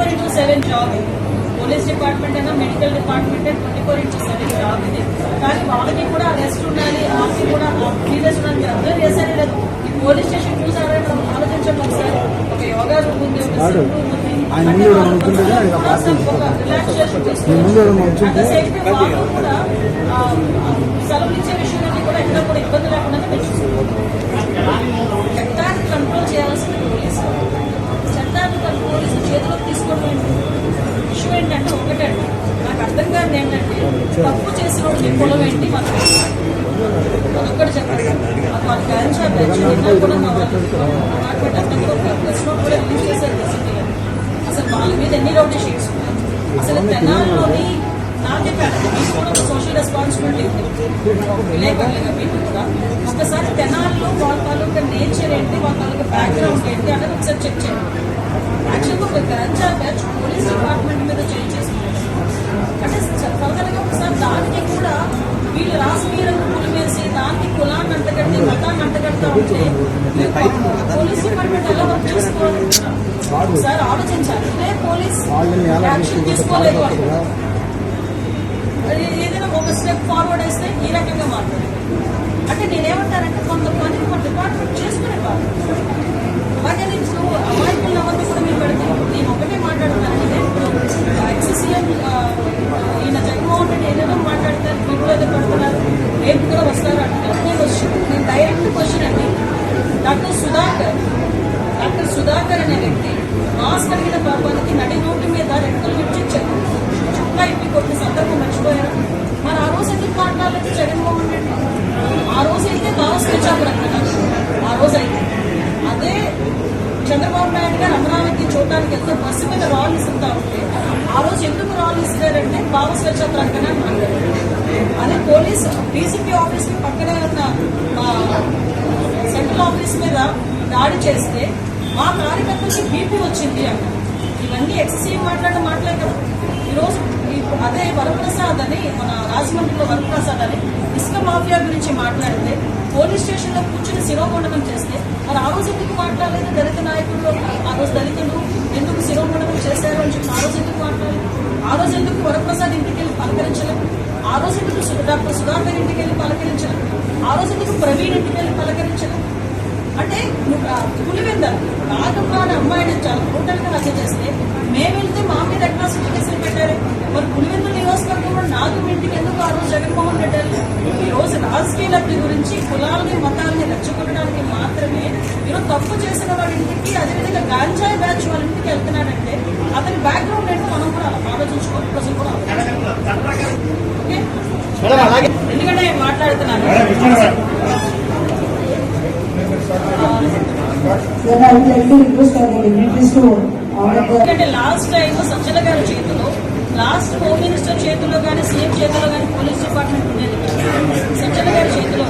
Four into seven job ఇది. Police department అయినా medical department twenty four into seven job ఇది. కానీ వాళ్ళకి కూడా రెస్ట్ ఉండాలి వాళ్ళకి కూడా సీరియస్ ఉండాలి. మీరు అర్థం చేశారే లేదు ఈ పోలీస్ స్టేషన్ చూసారా మనం ఆలోచించండి ఒకసారి. ఒక యోగా రూమ్ ఉంది ఒక రూమ్ ఉంది. రిలాక్సేషన్ నీ పొలం ఏంటి చెప్పండి కూడా మా ఒక ప్రెస్ నోట్ కూడా రిలీజ్ చేశారు అసలు వాళ్ళ మీద ఎన్ని రౌడీ షీట్స్ ఉన్నాయి అసలు తెనాల్లోని నాకే సోషల్ రెస్పాన్సిబిలిటీ ఉంది విలేకరులుగా మీకు కూడా ఒకసారి తెనాల్లో వాళ్ళ తాలూకా నేచర్ ఏంటి వాళ్ళ తాలూకా బ్యాక్గ్రౌండ్ ఏంటి అనేది ఒకసారి చెక్ చేయండి యాక్చువల్గా ఒక గంజా బ్యాచ్ పోలీస్ డిపార్ట్మెంట్ మీద చేయండి అంటగట్టి మతాన్ని అంటగడతా ఉంటే పోలీస్ డిపార్ట్మెంట్ ఎలా వర్క్ చేసుకోవాలి ఒకసారి ఆలోచించాలి. ఇదే పోలీస్ యాక్షన్ తీసుకోలేదు ఏదైనా ఒక స్టెప్ ఫార్వర్డ్ వేస్తే ఈ రకంగా మాట్లాడారు అంటే నేనేమంటానంటే కొంతమంది కొంత మాస్క్ అడిగిన పాపానికి నడి రోడ్డు మీద రెక్కలు విడిచిచ్చారు చుట్టా ఇప్పి కొట్టిన సందర్భం మర్చిపోయారు. మరి ఆ రోజు ఎందుకు మాట్లాడలేదు జగన్మోహన్ రెడ్డి? ఆ రోజు అయితే భారత్ తెచ్చాపురం ఆ రోజు అయితే. అదే చంద్రబాబు నాయుడు గారు అమరావతి చూడడానికి వెళ్తే బస్సు మీద రాళ్ళు ఇస్తుంటా ఉంటే ఆ రోజు ఎందుకు రాళ్ళు ఇస్తారంటే భావ స్వేచ్ఛ ప్రకటన అదే పోలీస్ డీసీపీ ఆఫీస్కి పక్కనే ఉన్న సెంట్రల్ ఆఫీస్ మీద దాడి చేస్తే మా కార్యకర్తలకి బీపీ వచ్చింది అంట. ఇవన్నీ ఎక్సెసివ్ మాట్లాడడం మాటలే కదా. ఈరోజు ఈ- అదే వరప్రసాద్ అని మన రాజమండ్రిలో వరప్రసాద్ అని ఇసుక మాఫియా గురించి మాట్లాడితే పోలీస్ స్టేషన్లో కూర్చుని శిరోమండనం చేస్తే మరి ఆ రోజు ఎందుకు మాట్లాడలేదు దళిత నాయకుడు ఆ రోజు దళితులు ఎందుకు శిరోమండనం చేశారు అని చెప్పి ఆ రోజు ఎందుకు మాట్లాడలేదు? ఆ రోజు ఎందుకు వరప్రసాద్ ఇంటికి వెళ్ళి పలకరించలేదు? ఆ రోజు ఎందుకు డాక్టర్ సుధాకర్ ఇంటికి వెళ్ళి పలకరించలేదు? ఆ రోజు ఎందుకు ప్రవీణ్ ఇంటికి వెళ్ళి పలకరించలేదు? అంటే పులివెంద అనే అమ్మాయిని చాలా బ్రూటల్గా హత్య చేస్తే మేము వెళ్తే మా మీద అట్రాసిటీ కేసులు పెట్టారు మరి పులివెంద నియోజకవర్గంలో నాగం ఇంటికి ఎందుకు ఆ రోజు జగన్మోహన్ రెడ్డి? ఈ రోజు రాజకీయ లబ్ధి గురించి కులాలని మతాలని రెచ్చగొట్టడానికి మాత్రమే ఈరోజు తప్పు చేసిన వాళ్ళ ఇంటికి అదేవిధంగా గాంజాయి బ్యాచ్ వాళ్ళ ఇంటికి వెళ్తున్నాడంటే అతని బ్యాక్గ్రౌండ్ ఏంటో మనం కూడా ఆలోచించుకోవాలి ప్రజలు కూడా? ఎందుకంటే నేను మాట్లాడుతున్నాను ఎందుకంటే లాస్ట్ టైం సజ్జల గారి చేతిలో లాస్ట్ హోమ్ మినిస్టర్ చేతిలో కానీ సీఎం చేతిలో కానీ పోలీస్ డిపార్ట్మెంట్ ఉండేది సజ్జల గారి చేతిలో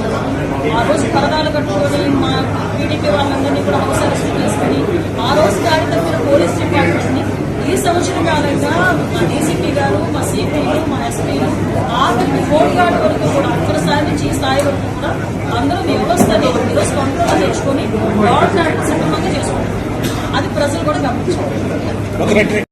ఆ రోజు పరదాలు కట్టుకొని మా టీడీపీ వాళ్ళందరినీ కూడా హౌస్ అరెస్ట్ చేసుకుని ఆ రోజు దాడి తప్పిన పోలీస్ డిపార్ట్మెంట్ని ఈ సంవత్సర కాలంగా మా డీసీపీ గారు మా సిపిలు మా ఎస్పీలు ఆఖరికి హోమ్ గార్డ్ వరకు కూడా అక్కడ స్థాయి నుంచి ఈ స్థాయి వరకు కూడా అందరూ వ్యవస్థని తెచ్చుకొని లాడ్ సక్రమంగా చేసుకుంటారు అది ప్రజలు కూడా గమనించారు